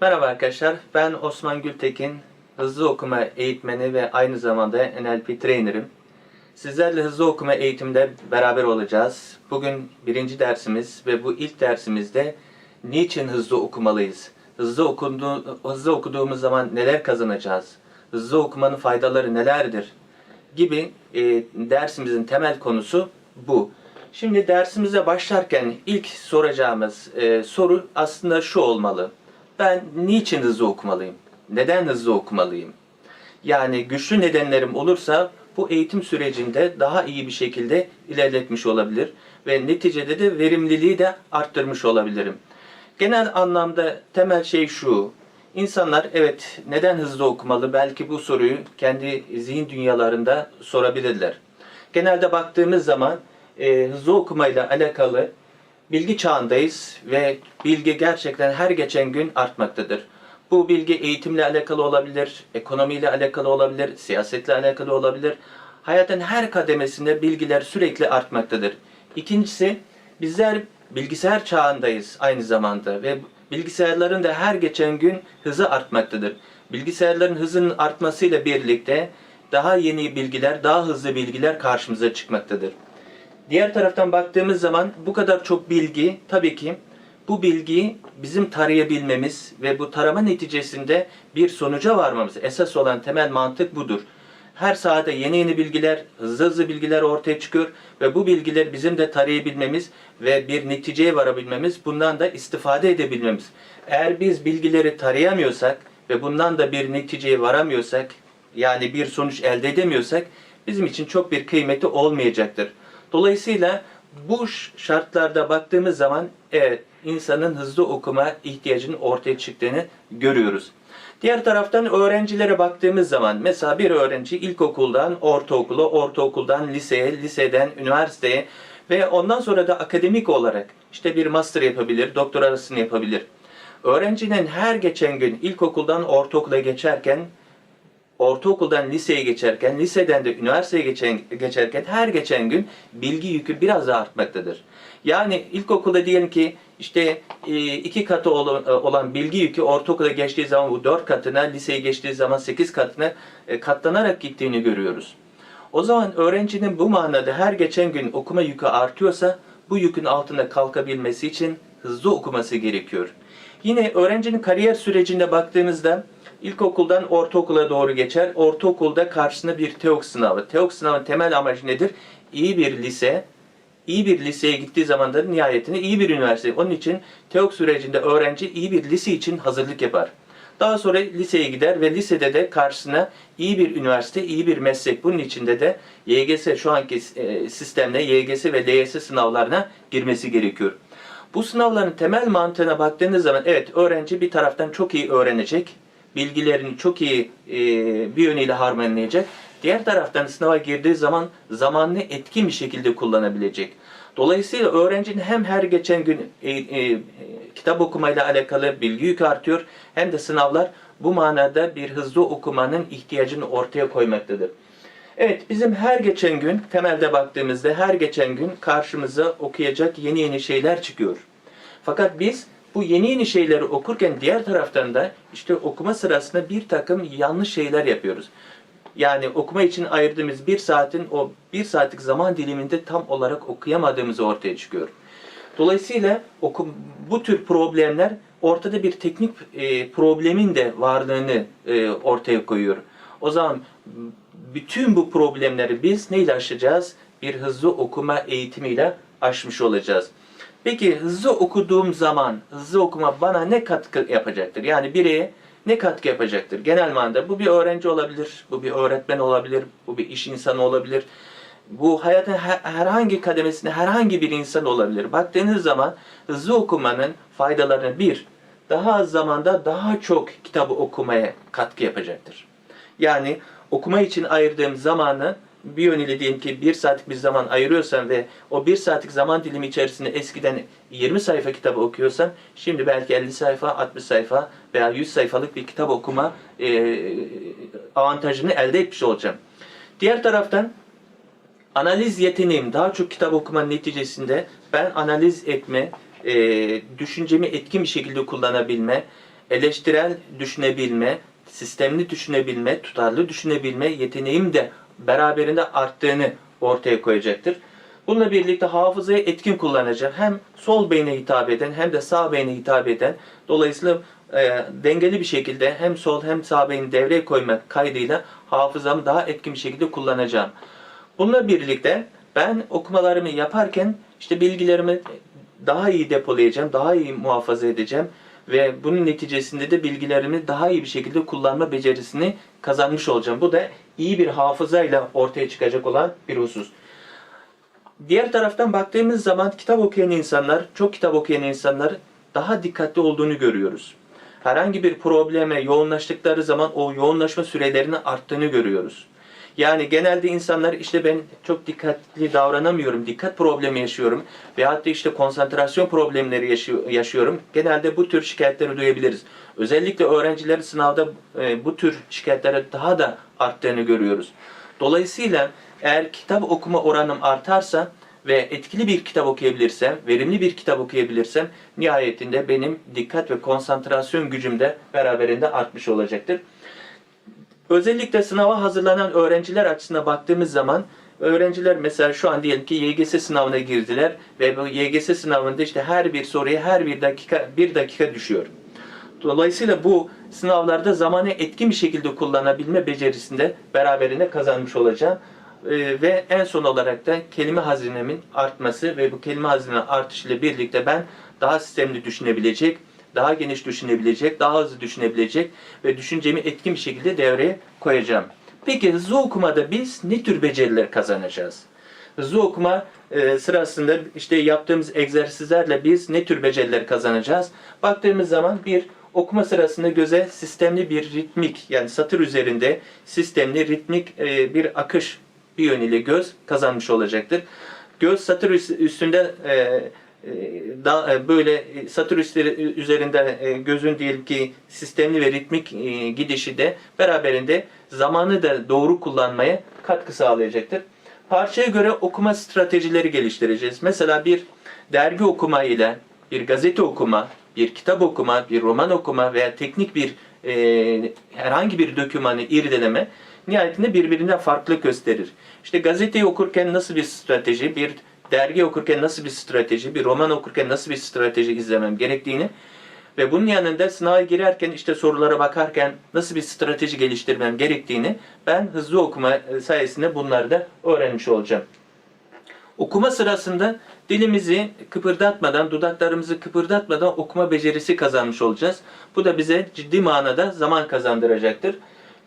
Merhaba arkadaşlar, ben Osman Gültekin, hızlı okuma eğitmeni ve aynı zamanda NLP trainer'ım. Sizlerle hızlı okuma eğitimde beraber olacağız. Bugün birinci dersimiz ve bu ilk dersimizde niçin hızlı okumalıyız? Hızlı, okundu, hızlı okuduğumuz zaman neler kazanacağız? Hızlı okumanın faydaları nelerdir? Gibi e, dersimizin temel konusu bu. Şimdi dersimize başlarken ilk soracağımız e, soru aslında şu olmalı. Ben niçin hızlı okumalıyım? Neden hızlı okumalıyım? Yani güçlü nedenlerim olursa bu eğitim sürecinde daha iyi bir şekilde ilerletmiş olabilir ve neticede de verimliliği de arttırmış olabilirim. Genel anlamda temel şey şu. İnsanlar evet neden hızlı okumalı? Belki bu soruyu kendi zihin dünyalarında sorabilirler. Genelde baktığımız zaman e, hızlı okumayla alakalı bilgi çağındayız ve bilgi gerçekten her geçen gün artmaktadır. Bu bilgi eğitimle alakalı olabilir, ekonomiyle alakalı olabilir, siyasetle alakalı olabilir. Hayatın her kademesinde bilgiler sürekli artmaktadır. İkincisi, bizler bilgisayar çağındayız aynı zamanda ve bilgisayarların da her geçen gün hızı artmaktadır. Bilgisayarların hızının artmasıyla birlikte daha yeni bilgiler, daha hızlı bilgiler karşımıza çıkmaktadır. Diğer taraftan baktığımız zaman bu kadar çok bilgi tabii ki bu bilgiyi bizim tarayabilmemiz ve bu tarama neticesinde bir sonuca varmamız. Esas olan temel mantık budur. Her sahada yeni yeni bilgiler, hızlı hızlı bilgiler ortaya çıkıyor ve bu bilgiler bizim de tarayabilmemiz ve bir neticeye varabilmemiz, bundan da istifade edebilmemiz. Eğer biz bilgileri tarayamıyorsak ve bundan da bir neticeye varamıyorsak, yani bir sonuç elde edemiyorsak bizim için çok bir kıymeti olmayacaktır. Dolayısıyla bu şartlarda baktığımız zaman evet insanın hızlı okuma ihtiyacının ortaya çıktığını görüyoruz. Diğer taraftan öğrencilere baktığımız zaman mesela bir öğrenci ilkokuldan ortaokula, ortaokuldan liseye, liseden üniversiteye ve ondan sonra da akademik olarak işte bir master yapabilir, doktorasını yapabilir. Öğrencinin her geçen gün ilkokuldan ortaokula geçerken ortaokuldan liseye geçerken, liseden de üniversiteye geçen, geçerken her geçen gün bilgi yükü biraz daha artmaktadır. Yani ilkokulda diyelim ki işte e, iki katı olan, olan bilgi yükü ortaokula geçtiği zaman bu dört katına, liseye geçtiği zaman sekiz katına e, katlanarak gittiğini görüyoruz. O zaman öğrencinin bu manada her geçen gün okuma yükü artıyorsa bu yükün altında kalkabilmesi için hızlı okuması gerekiyor. Yine öğrencinin kariyer sürecinde baktığımızda İlkokuldan ortaokula doğru geçer. Ortaokulda karşısında bir TEOK sınavı. TEOK sınavın temel amacı nedir? İyi bir lise, iyi bir liseye gittiği zaman da nihayetinde iyi bir üniversite. Onun için TEOK sürecinde öğrenci iyi bir lise için hazırlık yapar. Daha sonra liseye gider ve lisede de karşısına iyi bir üniversite, iyi bir meslek. Bunun içinde de YGS şu anki e, sistemle YGS ve LYS sınavlarına girmesi gerekiyor. Bu sınavların temel mantığına baktığınız zaman evet öğrenci bir taraftan çok iyi öğrenecek, bilgilerini çok iyi e, bir yönüyle harmanlayacak. Diğer taraftan sınava girdiği zaman zamanını etkin bir şekilde kullanabilecek. Dolayısıyla öğrencinin hem her geçen gün e, e, kitap okumayla alakalı bilgi yükü artıyor hem de sınavlar bu manada bir hızlı okumanın ihtiyacını ortaya koymaktadır. Evet bizim her geçen gün temelde baktığımızda her geçen gün karşımıza okuyacak yeni yeni şeyler çıkıyor. Fakat biz bu yeni yeni şeyleri okurken diğer taraftan da işte okuma sırasında bir takım yanlış şeyler yapıyoruz. Yani okuma için ayırdığımız bir saatin o bir saatlik zaman diliminde tam olarak okuyamadığımız ortaya çıkıyor. Dolayısıyla okum, bu tür problemler ortada bir teknik e, problemin de varlığını e, ortaya koyuyor. O zaman bütün bu problemleri biz neyle aşacağız? Bir hızlı okuma eğitimiyle aşmış olacağız. Peki hızlı okuduğum zaman hızlı okuma bana ne katkı yapacaktır? Yani bireye ne katkı yapacaktır? Genel manada bu bir öğrenci olabilir, bu bir öğretmen olabilir, bu bir iş insanı olabilir. Bu hayatın herhangi kademesinde herhangi bir insan olabilir. Baktığınız zaman hızlı okumanın faydalarını bir, daha az zamanda daha çok kitabı okumaya katkı yapacaktır. Yani okuma için ayırdığım zamanı bir yönüyle diyelim ki bir saatlik bir zaman ayırıyorsan ve o bir saatlik zaman dilimi içerisinde eskiden 20 sayfa kitabı okuyorsan şimdi belki 50 sayfa, 60 sayfa veya 100 sayfalık bir kitap okuma e, avantajını elde etmiş olacağım. Diğer taraftan analiz yeteneğim daha çok kitap okuma neticesinde ben analiz etme, e, düşüncemi etkin bir şekilde kullanabilme, eleştirel düşünebilme, sistemli düşünebilme, tutarlı düşünebilme yeteneğim de beraberinde arttığını ortaya koyacaktır. Bununla birlikte hafızayı etkin kullanacağım. Hem sol beyne hitap eden hem de sağ beyne hitap eden. Dolayısıyla e, dengeli bir şekilde hem sol hem sağ beyni devreye koymak kaydıyla hafızamı daha etkin bir şekilde kullanacağım. Bununla birlikte ben okumalarımı yaparken işte bilgilerimi daha iyi depolayacağım, daha iyi muhafaza edeceğim ve bunun neticesinde de bilgilerimi daha iyi bir şekilde kullanma becerisini kazanmış olacağım. Bu da iyi bir hafızayla ortaya çıkacak olan bir husus. Diğer taraftan baktığımız zaman kitap okuyan insanlar, çok kitap okuyan insanlar daha dikkatli olduğunu görüyoruz. Herhangi bir probleme yoğunlaştıkları zaman o yoğunlaşma sürelerinin arttığını görüyoruz. Yani genelde insanlar işte ben çok dikkatli davranamıyorum, dikkat problemi yaşıyorum veyahut da işte konsantrasyon problemleri yaşıyor- yaşıyorum. Genelde bu tür şikayetleri duyabiliriz. Özellikle öğrencilerin sınavda e, bu tür şikayetlere daha da arttığını görüyoruz. Dolayısıyla eğer kitap okuma oranım artarsa ve etkili bir kitap okuyabilirsem, verimli bir kitap okuyabilirsem nihayetinde benim dikkat ve konsantrasyon gücüm de beraberinde artmış olacaktır. Özellikle sınava hazırlanan öğrenciler açısından baktığımız zaman öğrenciler mesela şu an diyelim ki YGS sınavına girdiler ve bu YGS sınavında işte her bir soruya her bir dakika bir dakika düşüyor. Dolayısıyla bu sınavlarda zamanı etkin bir şekilde kullanabilme becerisinde beraberinde kazanmış olacağım. Ee, ve en son olarak da kelime hazinemin artması ve bu kelime hazine artışıyla birlikte ben daha sistemli düşünebilecek, daha geniş düşünebilecek, daha hızlı düşünebilecek ve düşüncemi etkin bir şekilde devreye koyacağım. Peki hızlı okumada biz ne tür beceriler kazanacağız? Hızlı okuma e, sırasında işte yaptığımız egzersizlerle biz ne tür beceriler kazanacağız? Baktığımız zaman bir okuma sırasında göze sistemli bir ritmik yani satır üzerinde sistemli ritmik e, bir akış bir yönüyle göz kazanmış olacaktır. Göz satır üst- üstünde e, da, e, böyle satır üstleri üzerinde e, gözün diyelim ki sistemli ve ritmik e, gidişi de beraberinde zamanı da doğru kullanmaya katkı sağlayacaktır. Parçaya göre okuma stratejileri geliştireceğiz. Mesela bir dergi okuma ile bir gazete okuma, bir kitap okuma, bir roman okuma veya teknik bir e, herhangi bir dokümanı irdeleme nihayetinde birbirinden farklı gösterir. İşte gazeteyi okurken nasıl bir strateji, bir dergi okurken nasıl bir strateji, bir roman okurken nasıl bir strateji izlemem gerektiğini ve bunun yanında sınava girerken işte sorulara bakarken nasıl bir strateji geliştirmem gerektiğini ben hızlı okuma sayesinde bunları da öğrenmiş olacağım. Okuma sırasında dilimizi kıpırdatmadan, dudaklarımızı kıpırdatmadan okuma becerisi kazanmış olacağız. Bu da bize ciddi manada zaman kazandıracaktır.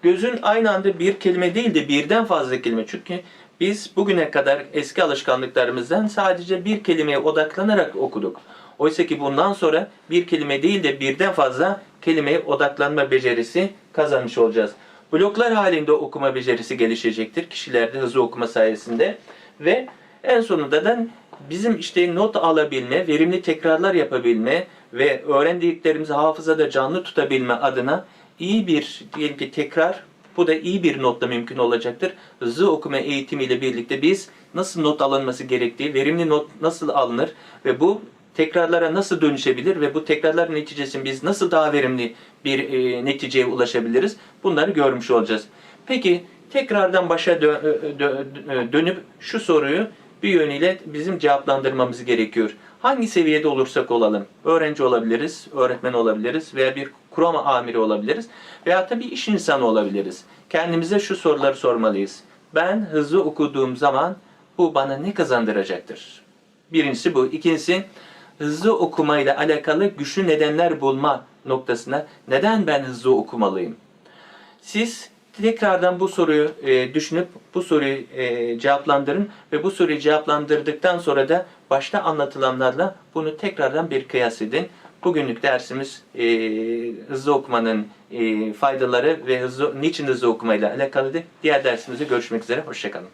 Gözün aynı anda bir kelime değil de birden fazla kelime. Çünkü biz bugüne kadar eski alışkanlıklarımızdan sadece bir kelimeye odaklanarak okuduk. Oysa ki bundan sonra bir kelime değil de birden fazla kelimeye odaklanma becerisi kazanmış olacağız. Bloklar halinde okuma becerisi gelişecektir kişilerde hızlı okuma sayesinde ve en sonunda da bizim işte not alabilme, verimli tekrarlar yapabilme ve öğrendiklerimizi hafızada canlı tutabilme adına iyi bir diyelim ki tekrar bu da iyi bir notla mümkün olacaktır. Hızlı okuma eğitimiyle birlikte biz nasıl not alınması gerektiği, verimli not nasıl alınır ve bu tekrarlara nasıl dönüşebilir ve bu tekrarlar neticesinde biz nasıl daha verimli bir e, neticeye ulaşabiliriz? Bunları görmüş olacağız. Peki tekrardan başa dö- dö- dö- dönüp şu soruyu bir yönüyle bizim cevaplandırmamız gerekiyor. Hangi seviyede olursak olalım, öğrenci olabiliriz, öğretmen olabiliriz veya bir kurum amiri olabiliriz veya da bir iş insanı olabiliriz. Kendimize şu soruları sormalıyız. Ben hızlı okuduğum zaman bu bana ne kazandıracaktır? Birincisi bu. İkincisi hızlı okumayla alakalı güçlü nedenler bulma noktasına neden ben hızlı okumalıyım? Siz tekrardan bu soruyu e, düşünüp bu soruyu e, cevaplandırın ve bu soruyu cevaplandırdıktan sonra da başta anlatılanlarla bunu tekrardan bir kıyas edin. Bugünlük dersimiz e, hızlı okumanın e, faydaları ve hızlı, niçin hızlı okumayla alakalıydı. Diğer dersimizde görüşmek üzere. Hoşçakalın.